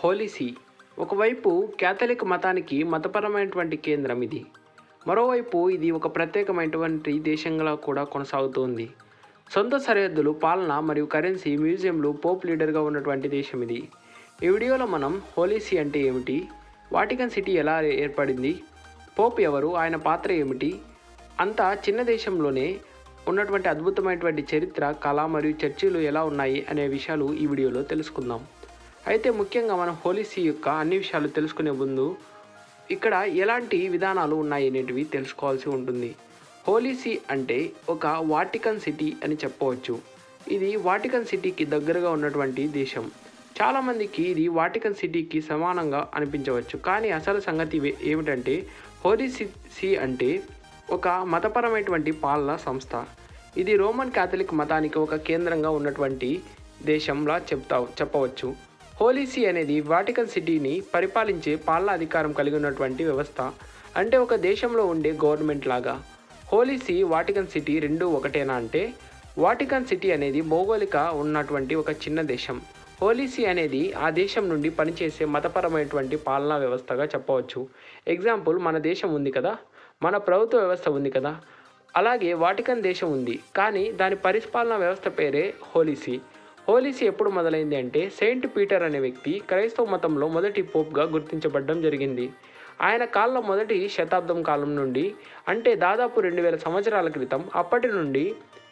హోలీసీ ఒకవైపు క్యాథలిక్ మతానికి మతపరమైనటువంటి కేంద్రం ఇది. మరోవైపు ఇది ఒక ప్రత్యేకమైనటువంటి దేశంగా కూడా కొనసాగుతోంది. సొంత సరిహద్దులు పాలన మరియు కరెన్సీ మ్యూజియంలు పోప్ లీడర్గా ఉన్నటువంటి దేశం ఇది. ఈ వీడియోలో మనం హోలీసీ అంటే ఏమిటి? వాటికన్ సిటీ ఎలా ఏర్పడింది? పోప్ ఎవరు? ఆయన పాత్ర ఏమిటి? అంత చిన్న దేశంలోనే ఉన్నటువంటి అద్భుతమైనటువంటి చరిత్ర కళ మరియు చర్చిలు ఎలా ఉన్నాయి అనే విషయాలు ఈ వీడియోలో తెలుసుకుందాం. అయితే ముఖ్యంగా మనం హోలీసీ యొక్క అన్ని విషయాలు తెలుసుకునే ముందు ఇక్కడ ఎలాంటి విధానాలు ఉన్నాయి అనేటివి తెలుసుకోవాల్సి ఉంటుంది. హోలీసీ అంటే ఒక వాటికన్ సిటీ అని చెప్పవచ్చు. ఇది వాటికన్ సిటీకి దగ్గరగా ఉన్నటువంటి దేశం. చాలామందికి ఇది వాటికన్ సిటీకి సమానంగా అనిపించవచ్చు. కానీ అసలు సంగతి ఏమిటంటే హోలీసీ అంటే ఒక మతపరమైనటువంటి పాలన సంస్థ. ఇది రోమన్ క్యాథలిక్ మతానికి ఒక కేంద్రంగా ఉన్నటువంటి దేశంలా చెప్తా చెప్పవచ్చు. హోలీసీ అనేది వాటికన్ సిటీని పరిపాలించే పాలనా అధికారం కలిగి ఉన్నటువంటి వ్యవస్థ. అంటే ఒక దేశంలో ఉండే గవర్నమెంట్ లాగా. హోలీసీ వాటికన్ సిటీ రెండు ఒకటేనా అంటే వాటికన్ సిటీ అనేది భౌగోళిక ఉన్నటువంటి ఒక చిన్న దేశం. హోలీసీ అనేది ఆ దేశం నుండి పనిచేసే మతపరమైనటువంటి పాలనా వ్యవస్థగా చెప్పవచ్చు. ఎగ్జాంపుల్ మన దేశం ఉంది కదా. మన ప్రభుత్వ వ్యవస్థ ఉంది కదా. అలాగే వాటికన్ దేశం ఉంది. కానీ దాని పరిపాలనా వ్యవస్థ పేరే హోలీసీ హోలీసీ ఎప్పుడు మొదలైంది అంటే సెయింట్ పీటర్ అనే వ్యక్తి క్రైస్తవ మతంలో మొదటి పోప్గా గుర్తించబడడం జరిగింది. ఆయన కాలం మొదటి శతాబ్దం కాలం నుండి అంటే దాదాపు రెండు వేల సంవత్సరాల క్రితం అప్పటి నుండి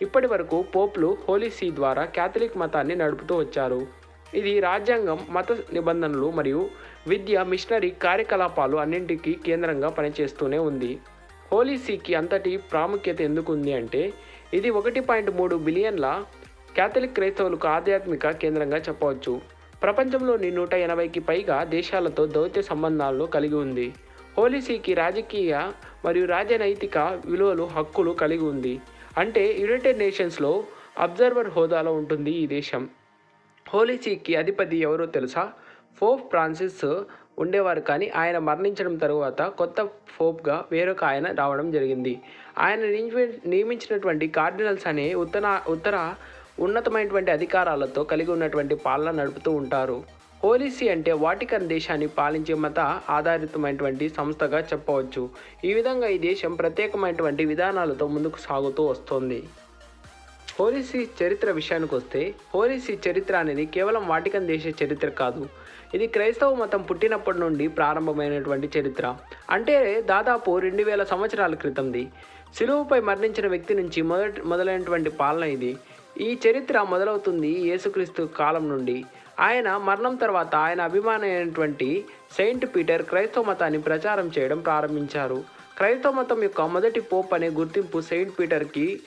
ఇప్పటి వరకు పోప్లు హోలీసీ ద్వారా క్యాథలిక్ మతాన్ని నడుపుతూ వచ్చారు. ఇది రాజ్యాంగం మత నిబంధనలు మరియు విద్య మిషనరీ కార్యకలాపాలు అన్నింటికీ కేంద్రంగా పనిచేస్తూనే ఉంది. హోలీసీకి అంతటి ప్రాముఖ్యత ఎందుకుంది అంటే ఇది ఒకటి పాయింట్ మూడు బిలియన్ల క్యాథలిక్ క్రైస్తవులకు ఆధ్యాత్మిక కేంద్రంగా చెప్పవచ్చు. ప్రపంచంలోని నూట ఎనభైకి పైగా దేశాలతో దౌత్య సంబంధాలను కలిగి ఉంది. హోలీసీకి రాజకీయ మరియు రాజనైతిక విలువలు హక్కులు కలిగి ఉంది. అంటే యునైటెడ్ నేషన్స్లో అబ్జర్వర్ హోదాలో ఉంటుంది ఈ దేశం. హోలీసీకి అధిపతి ఎవరో తెలుసా? ఫోప్ ఫ్రాన్సిస్ ఉండేవారు కానీ ఆయన మరణించడం తరువాత కొత్త ఫోప్గా వేరొక ఆయన రావడం జరిగింది. ఆయన నియమి- నియమించినటువంటి కార్డినల్స్ అనే ఉత్తర ఉత్తర ఉన్నతమైనటువంటి అధికారాలతో కలిగి ఉన్నటువంటి పాలన నడుపుతూ ఉంటారు. పోలీసీ అంటే వాటికన్ దేశాన్ని పాలించే మత ఆధారితమైనటువంటి సంస్థగా చెప్పవచ్చు. ఈ విధంగా ఈ దేశం ప్రత్యేకమైనటువంటి విధానాలతో ముందుకు సాగుతూ వస్తోంది. హోలీసీ చరిత్ర విషయానికి వస్తే హోలీసీ చరిత్ర అనేది కేవలం వాటికన్ దేశ చరిత్ర కాదు. ఇది క్రైస్తవ మతం పుట్టినప్పటి నుండి ప్రారంభమైనటువంటి చరిత్ర. అంటే దాదాపు రెండు వేల సంవత్సరాల క్రితంది. సిలువుపై మరణించిన వ్యక్తి నుంచి మొదటి మొదలైనటువంటి పాలన ఇది. ఈ చరిత్ర మొదలవుతుంది యేసుక్రీస్తు కాలం నుండి. ఆయన మరణం తర్వాత ఆయన అభిమానమైనటువంటి సెయింట్ పీటర్ క్రైస్తవ మతాన్ని ప్రచారం చేయడం ప్రారంభించారు. క్రైస్తవ మతం యొక్క మొదటి పోప్ అనే గుర్తింపు సెయింట్ పీటర్కి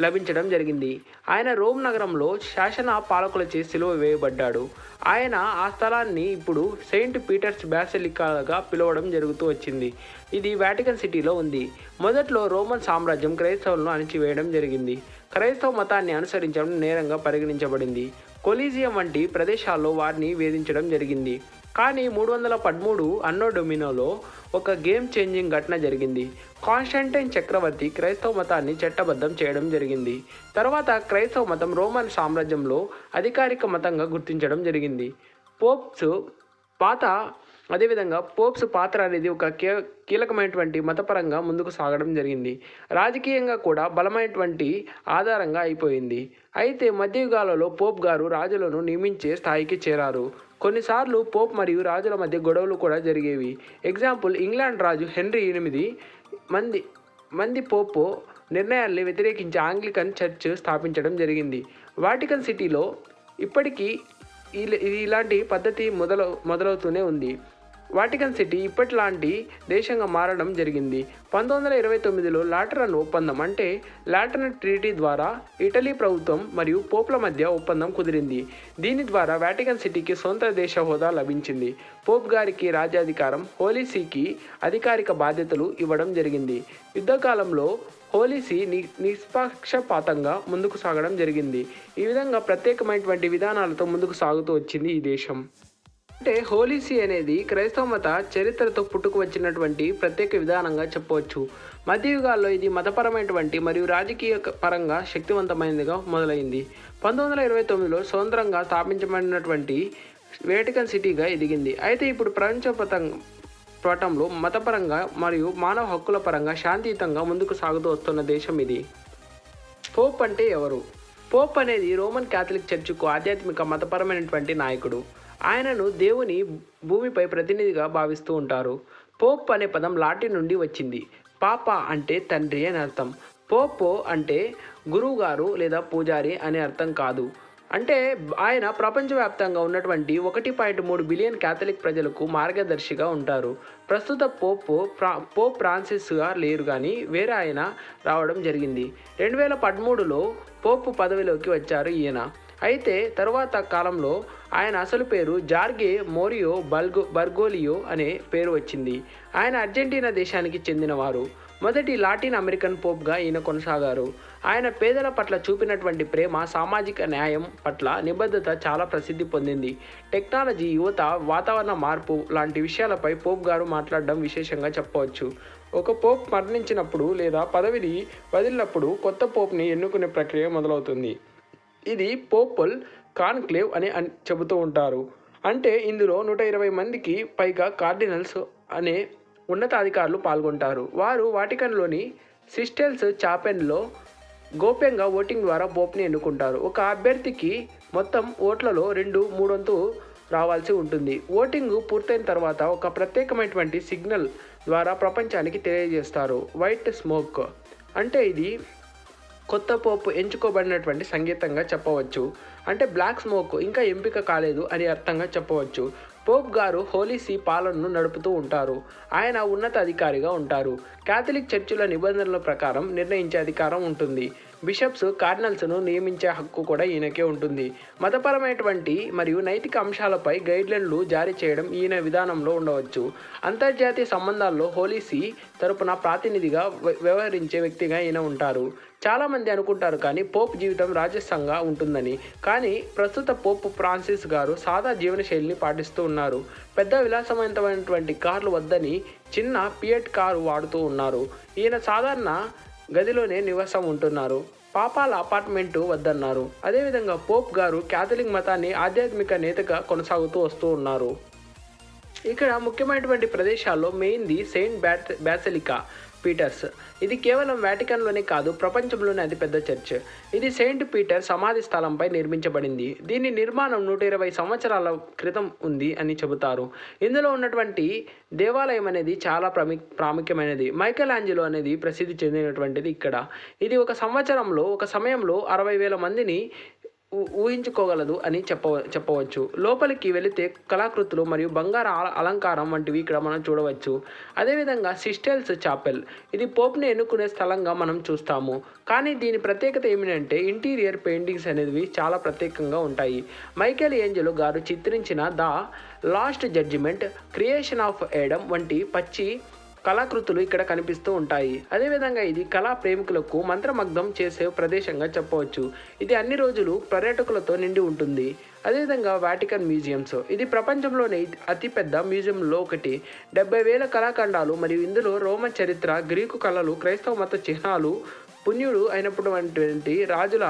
లభించడం జరిగింది. ఆయన రోమ్ నగరంలో శాసన పాలకులచే సిలువ వేయబడ్డాడు. ఆయన ఆ స్థలాన్ని ఇప్పుడు సెయింట్ పీటర్స్ బ్యాసిలికాగా పిలవడం జరుగుతూ వచ్చింది. ఇది వాటికన్ సిటీలో ఉంది. మొదట్లో రోమన్ సామ్రాజ్యం క్రైస్తవులను అణిచివేయడం జరిగింది. క్రైస్తవ మతాన్ని అనుసరించడం నేరంగా పరిగణించబడింది. కొలీజియం వంటి ప్రదేశాల్లో వారిని వేధించడం జరిగింది. కానీ మూడు వందల పదమూడు అన్నో డొమినోలో ఒక గేమ్ చేంజింగ్ ఘటన జరిగింది. కాన్స్టంటైన్ చక్రవర్తి క్రైస్తవ మతాన్ని చట్టబద్ధం చేయడం జరిగింది. తర్వాత క్రైస్తవ మతం రోమన్ సామ్రాజ్యంలో అధికారిక మతంగా గుర్తించడం జరిగింది. పోప్స్ పాత అదేవిధంగా పోప్స్ పాత్ర అనేది ఒక కీ కీలకమైనటువంటి మతపరంగా ముందుకు సాగడం జరిగింది. రాజకీయంగా కూడా బలమైనటువంటి ఆధారంగా అయిపోయింది. అయితే మధ్యయుగాలలో పోప్ గారు రాజులను నియమించే స్థాయికి చేరారు. కొన్నిసార్లు పోప్ మరియు రాజుల మధ్య గొడవలు కూడా జరిగేవి. ఎగ్జాంపుల్ ఇంగ్లాండ్ రాజు హెన్రీ ఎనిమిది మంది మంది పోపు నిర్ణయాల్ని వ్యతిరేకించి ఆంగ్లికన్ చర్చ్ స్థాపించడం జరిగింది. వాటికన్ సిటీలో ఇప్పటికీ ఇలా- ఇలాంటి పద్ధతి మొదలు మొదలవుతూనే ఉంది. వాటికన్ సిటీ ఇప్పటిలాంటి దేశంగా మారడం జరిగింది. పంతొమ్మిది వందల ఇరవై తొమ్మిదిలో లాటరన్ ఒప్పందం అంటే లాటరన్ ట్రీటీ ద్వారా ఇటలీ ప్రభుత్వం మరియు పోప్ల మధ్య ఒప్పందం కుదిరింది. దీని ద్వారా వాటికన్ సిటీకి సొంత దేశ హోదా లభించింది. పోప్ గారికి రాజ్యాధికారం హోలీసీకి అధికారిక బాధ్యతలు ఇవ్వడం జరిగింది. యుద్ధకాలంలో హోలీసీ ని నిష్పక్షపాతంగా ముందుకు సాగడం జరిగింది. ఈ విధంగా ప్రత్యేకమైనటువంటి విధానాలతో ముందుకు సాగుతూ వచ్చింది ఈ దేశం. అంటే హోలీసీ అనేది క్రైస్తవ మత చరిత్రతో పుట్టుకు వచ్చినటువంటి ప్రత్యేక విధానంగా చెప్పవచ్చు. మధ్యయుగాల్లో ఇది మతపరమైనటువంటి మరియు రాజకీయ పరంగా శక్తివంతమైనదిగా మొదలైంది. పంతొమ్మిది వందల ఇరవై తొమ్మిదిలో స్వతంత్రంగా స్థాపించబడినటువంటి వేటికన్ సిటీగా ఎదిగింది. అయితే ఇప్పుడు ప్రపంచ పటంలో మతపరంగా మరియు మానవ హక్కుల పరంగా శాంతియుతంగా ముందుకు సాగుతూ వస్తున్న దేశం ఇది. పోప్ అంటే ఎవరు? పోప్ అనేది రోమన్ క్యాథలిక్ చర్చికు ఆధ్యాత్మిక మతపరమైనటువంటి నాయకుడు. ఆయనను దేవుని భూమిపై ప్రతినిధిగా భావిస్తూ ఉంటారు. పోప్ అనే పదం లాటిన్ నుండి వచ్చింది. పాప అంటే తండ్రి అని అర్థం. పోపో అంటే గురువుగారు లేదా పూజారి అనే అర్థం కాదు. అంటే ఆయన ప్రపంచవ్యాప్తంగా ఉన్నటువంటి ఒకటి పాయింట్ మూడు బిలియన్ క్యాథలిక్ ప్రజలకు మార్గదర్శిగా ఉంటారు. ప్రస్తుత పోపు ఫ్రా పోప్ ఫ్రాన్సిస్గా లేరు కానీ వేరే ఆయన రావడం జరిగింది. రెండు వేల పదమూడులో పోప్ పదవిలోకి వచ్చారు ఈయన. అయితే తరువాత కాలంలో ఆయన అసలు పేరు జార్గే మోరియో బల్గో బర్గోలియో అనే పేరు వచ్చింది. ఆయన అర్జెంటీనా దేశానికి చెందినవారు. మొదటి లాటిన్ అమెరికన్ పోప్గా ఈయన కొనసాగారు. ఆయన పేదల పట్ల చూపినటువంటి ప్రేమ సామాజిక న్యాయం పట్ల నిబద్ధత చాలా ప్రసిద్ధి పొందింది. టెక్నాలజీ యువత వాతావరణ మార్పు లాంటి విషయాలపై పోప్ గారు మాట్లాడడం విశేషంగా చెప్పవచ్చు. ఒక పోప్ మరణించినప్పుడు లేదా పదవిని వదిలినప్పుడు కొత్త పోప్ని ఎన్నుకునే ప్రక్రియ మొదలవుతుంది. ఇది పోపుల్ కాన్క్లేవ్ అని చెబుతూ ఉంటారు. అంటే ఇందులో నూట ఇరవై మందికి పైగా కార్డినల్స్ అనే ఉన్నతాధికారులు పాల్గొంటారు. వారు వాటికన్లోని సిస్టెల్స్ చాపెన్లో గోప్యంగా ఓటింగ్ ద్వారా పోప్ని ఎన్నుకుంటారు. ఒక అభ్యర్థికి మొత్తం ఓట్లలో రెండు మూడొంతు రావాల్సి ఉంటుంది. ఓటింగ్ పూర్తయిన తర్వాత ఒక ప్రత్యేకమైనటువంటి సిగ్నల్ ద్వారా ప్రపంచానికి తెలియజేస్తారు. White smoke. అంటే ఇది కొత్త పోపు ఎంచుకోబడినటువంటి సంగీతంగా చెప్పవచ్చు. అంటే బ్లాక్ స్మోక్ ఇంకా ఎంపిక కాలేదు అని అర్థంగా చెప్పవచ్చు. పోప్ గారు హోలీ సీ పాలనను నడుపుతూ ఉంటారు. ఆయన ఉన్నత అధికారిగా ఉంటారు. క్యాథలిక్ చర్చిల నిబంధనల ప్రకారం నిర్ణయించే అధికారం ఉంటుంది. బిషప్స్ కార్డినల్స్ను నియమించే హక్కు కూడా ఈయనకే ఉంటుంది. మతపరమైనటువంటి మరియు నైతిక అంశాలపై గైడ్లైన్లు జారీ చేయడం ఈయన విధానంలో ఉండవచ్చు. అంతర్జాతీయ సంబంధాల్లో హోలీసీ తరపున ప్రాతినిధిగా వ్య- వ్యవహరించే వ్యక్తిగా ఈయన ఉంటారు. చాలామంది అనుకుంటారు కానీ పోప్ జీవితం రాజస్యంగా ఉంటుందని. కానీ ప్రస్తుత పోప్ ఫ్రాన్సిస్ గారు సాదా జీవనశైలిని పాటిస్తూ ఉన్నారు. పెద్ద విలాసవంతమైనటువంటి కార్లు వద్దని చిన్న పియట్ కారు వాడుతూ ఉన్నారు. ఈయన సాధారణ గదిలోనే నివాసం ఉంటున్నారు. పాపాల అపార్ట్మెంటు వద్దన్నారు. అదేవిధంగా పోప్ గారు క్యాథలిక్ మతాన్ని ఆధ్యాత్మిక నేతగా కొనసాగుతూ వస్తూ ఉన్నారు. ఇక్కడ ముఖ్యమైనటువంటి ప్రదేశాల్లో మెయిన్ది సెయింట్ బ్యాట్ బ్యాసలికా. పీటర్స్. ఇది కేవలం వ్యాటికన్లోనే కాదు ప్రపంచంలోనే అతిపెద్ద చర్చ్. ఇది సెయింట్ పీటర్ సమాధి స్థలంపై నిర్మించబడింది. దీని నిర్మాణం నూట ఇరవై సంవత్సరాల క్రితం ఉంది అని చెబుతారు. ఇందులో ఉన్నటువంటి దేవాలయం అనేది చాలా ప్రమి ప్రాముఖ్యమైనది. మైకల్ ఆంజలో అనేది ప్రసిద్ధి చెందినటువంటిది ఇక్కడ. ఇది ఒక సంవత్సరంలో ఒక సమయంలో అరవై వేల మందిని ఊహించుకోగలదు అని చెప్పవ చెప్పవచ్చు. లోపలికి వెళితే కళాకృతులు మరియు బంగార అలంకారం వంటివి ఇక్కడ మనం చూడవచ్చు. అదేవిధంగా సిస్టెల్స్ చాపెల్. ఇది పోప్ని ఎన్నుకునే స్థలంగా మనం చూస్తాము. కానీ దీని ప్రత్యేకత ఏమిటంటే ఇంటీరియర్ పెయింటింగ్స్ అనేవి చాలా ప్రత్యేకంగా ఉంటాయి. మైకేల్ ఏంజలు గారు చిత్రించిన the last judgement creation of Adam వంటి పచ్చి కళాకృతులు ఇక్కడ కనిపిస్తూ ఉంటాయి. అదేవిధంగా ఇది కళా ప్రేమికులకు మంత్రమగ్ధం చేసే ప్రదేశంగా చెప్పవచ్చు. ఇది అన్ని రోజులు పర్యాటకులతో నిండి ఉంటుంది. అదేవిధంగా వాటికన్ మ్యూజియంస్. ఇది ప్రపంచంలోనే అతిపెద్ద మ్యూజియంలో ఒకటి. డెబ్బై వేల కళాఖండాలు మరియు ఇందులో రోమన్ చరిత్ర గ్రీకు కళలు క్రైస్తవ మత చిహ్నాలు పుణ్యుడు అయినటువంటి రాజుల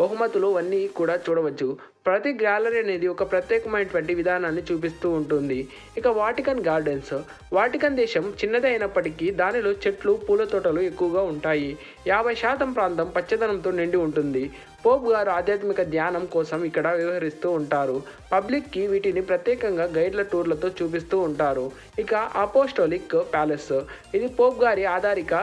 బహుమతులు అన్నీ కూడా చూడవచ్చు. ప్రతి గ్యాలరీ అనేది ఒక ప్రత్యేకమైనటువంటి విధానాన్ని చూపిస్తూ ఉంటుంది. ఇక వాటికన్ గార్డెన్స్. వాటికన్ దేశం చిన్నదే అయినప్పటికీ దానిలో చెట్లు పూల తోటలు ఎక్కువగా ఉంటాయి. యాభై శాతం ప్రాంతం పచ్చదనంతో నిండి ఉంటుంది. పోప్ గారు ఆధ్యాత్మిక ధ్యానం కోసం ఇక్కడ వ్యవహరిస్తూ ఉంటారు. పబ్లిక్కి వీటిని ప్రత్యేకంగా గైడ్ల టూర్లతో చూపిస్తూ ఉంటారు. ఇక అపోస్టోలిక్ ప్యాలెస్. ఇది పోప్ గారి ఆధారిక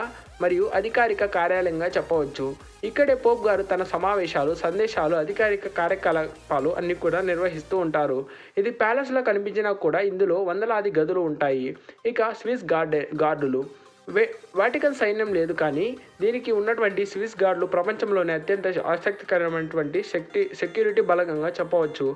మరియు అధికారిక కార్యాలయంగా చెప్పవచ్చు. ఇక్కడే పోప్ గారు తన సమావేశాలు సందేశాలు అధికారిక కార్యకలాపాలు అన్ని కూడా నిర్వహిస్తూ ఉంటారు. ఇది ప్యాలెస్లో కనిపించినా కూడా ఇందులో వందలాది గదులు ఉంటాయి. ఇక స్విస్ గార్డె గార్డులు. వే వాటికన్ సైన్యం లేదు కానీ దీనికి ఉన్నటువంటి స్విస్ గార్డులు ప్రపంచంలోనే అత్యంత ఆసక్తికరమైనటువంటి శక్తి సెక్యూరిటీ బలగంగా చెప్పవచ్చు.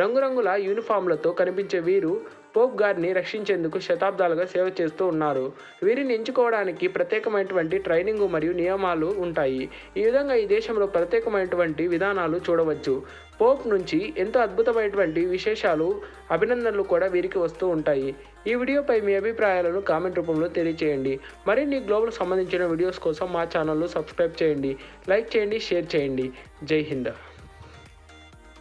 రంగురంగుల యూనిఫామ్లతో కనిపించే వీరు పోప్ గారిని రక్షించేందుకు శతాబ్దాలుగా సేవ చేస్తూ ఉన్నారు. వీరిని ఎంచుకోవడానికి ప్రత్యేకమైనటువంటి ట్రైనింగ్ మరియు నియమాలు ఉంటాయి. ఈ విధంగా ఈ దేశంలో ప్రత్యేకమైనటువంటి విధానాలు చూడవచ్చు. పోప్ నుంచి ఎంతో అద్భుతమైనటువంటి విశేషాలు అభినందనలు కూడా వీరికి వస్తూ ఉంటాయి. ఈ వీడియోపై మీ అభిప్రాయాలను కామెంట్ రూపంలో తెలియచేయండి. మరిన్ని గ్లోబల్ సంబంధించిన వీడియోస్ కోసం మా ఛానల్ను సబ్స్క్రైబ్ చేయండి. లైక్ చేయండి షేర్ చేయండి. జై హింద్.